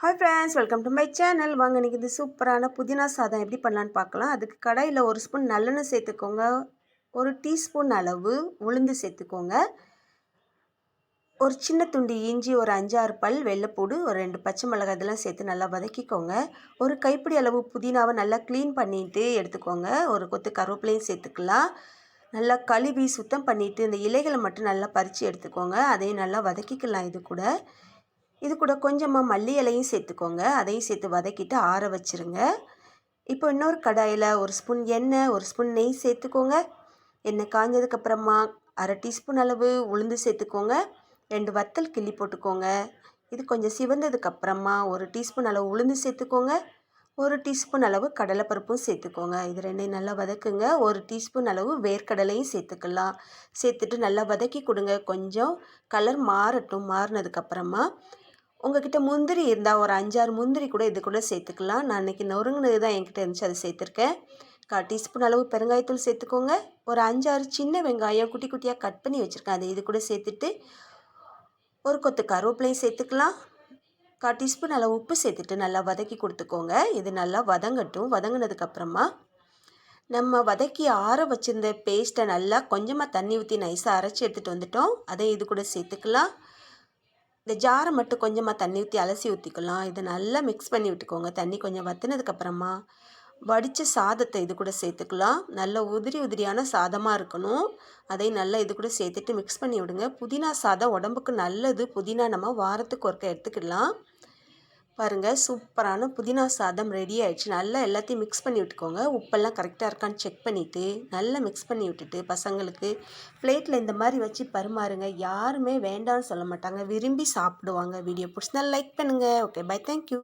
Hi friends welcome to my channel வாங்க இன்றைக்கி இது சூப்பரான புதினா சாதம் எப்படி பண்ணலான்னு பார்க்கலாம். அதுக்கு கடாயில் ஒரு ஸ்பூன் நல்லெண்ணெய் சேர்த்துக்கோங்க. ஒரு டீஸ்பூன் அளவு உளுந்து சேர்த்துக்கோங்க. ஒரு சின்ன துண்டு இஞ்சி ஒரு அஞ்சாறு பல் வெள்ளைப்பூடு ஒரு ரெண்டு பச்சை மிளகாய் இதெல்லாம் சேர்த்து நல்லா வதக்கிக்கோங்க. ஒரு கைப்பிடி அளவு புதினாவை நல்லா க்ளீன் பண்ணிவிட்டு எடுத்துக்கோங்க. ஒரு கொத்து கருவேப்பிலையும் சேர்த்துக்கலாம். நல்லா கழுவி சுத்தம் பண்ணிவிட்டு இந்த இலைகளை மட்டும் நல்லா பறித்து எடுத்துக்கோங்க. அதையும் நல்லா வதக்கிக்கலாம் இது கூட. இது கூட கொஞ்சமாக மல்லி இலையும் சேர்த்துக்கோங்க. அதையும் சேர்த்து வதக்கிட்டு ஆற வச்சுருங்க. இப்போ இன்னொரு கடாயில் ஒரு ஸ்பூன் எண்ணெய் ஒரு ஸ்பூன் நெய் சேர்த்துக்கோங்க. எண்ணெய் காஞ்சதுக்கப்புறமா அரை டீஸ்பூன் அளவு உளுந்து சேர்த்துக்கோங்க. ரெண்டு வத்தல் கிள்ளி போட்டுக்கோங்க. இது கொஞ்சம் சிவந்ததுக்கப்புறமா ஒரு டீஸ்பூன் அளவு உளுந்து சேர்த்துக்கோங்க. ஒரு டீஸ்பூன் அளவு கடலைப்பருப்பும் சேர்த்துக்கோங்க. இது ரெண்டையும் நல்லா வதக்குங்க. ஒரு டீஸ்பூன் அளவு வேர்க்கடலையும் சேர்த்துக்கலாம். சேர்த்துட்டு நல்லா வதக்கி கொடுங்க. கொஞ்சம் கலர் மாறட்டும் மாறினதுக்கப்புறமா உங்ககிட்ட முந்திரி இருந்தால் ஒரு அஞ்சாறு முந்திரி கூட இது கூட சேர்த்துக்கலாம். நான் இன்றைக்கி நொறுங்கினது தான் என்கிட்ட இருந்துச்சு அதை சேர்த்துருக்கேன். கால் டீஸ்பூன் அளவு பெருங்காயத்தூள் சேர்த்துக்கோங்க. ஒரு அஞ்சாறு சின்ன வெங்காயம் குட்டி குட்டியாக கட் பண்ணி வச்சுருக்கேன். அதை இது கூட சேர்த்துட்டு ஒரு கொத்து கருவேப்பிலையும் சேர்த்துக்கலாம். கால் டீஸ்பூன் அளவு உப்பு சேர்த்துட்டு நல்லா வதக்கி கொடுத்துக்கோங்க. இது நல்லா வதங்கட்டும். வதங்கினதுக்கப்புறமா நம்ம வதக்கி ஆற வச்சுருந்த பேஸ்ட்டை நல்லா கொஞ்சமாக தண்ணி ஊற்றி நைஸாக அரைச்சி எடுத்துகிட்டு வந்துட்டோம். அதை இது கூட சேர்த்துக்கலாம். இந்த ஜாரை மட்டும் கொஞ்சமாக தண்ணி ஊற்றி அலசி ஊற்றிக்கலாம் இதை நல்லா மிக்ஸ் பண்ணி விட்டுக்கோங்க. தண்ணி கொஞ்சம் வற்றினதுக்கப்புறமா வடித்த சாதத்தை இது கூட சேர்த்துக்கலாம். நல்ல உதிரி உதிரியான சாதமாக இருக்கணும். அதை நல்லா இது கூட சேர்த்துட்டு மிக்ஸ் பண்ணி விடுங்க. புதினா சாதம் உடம்புக்கு நல்லது. புதினா நம்ம வாரத்துக்கு ஒருக்க எடுத்துக்கலாம் பாருங்கள் சூப்பரான புதினா சாதம் ரெடி ஆயிடுச்சு. நல்லா எல்லாத்தையும் மிக்ஸ் பண்ணி விட்டுக்கோங்க. உப்பெல்லாம் கரெக்டாக இருக்கான்னு செக் பண்ணிவிட்டு நல்லா மிக்ஸ் பண்ணி விட்டுட்டு பசங்களுக்கு பிளேட்டில் இந்த மாதிரி வச்சு பருமாறுங்க. யாருமே வேண்டாம்னு சொல்ல மாட்டாங்க. விரும்பி சாப்பிடுவாங்க. வீடியோ பிடிச்சினா லைக் பண்ணுங்கள் ஓகே பை தேங்க்யூ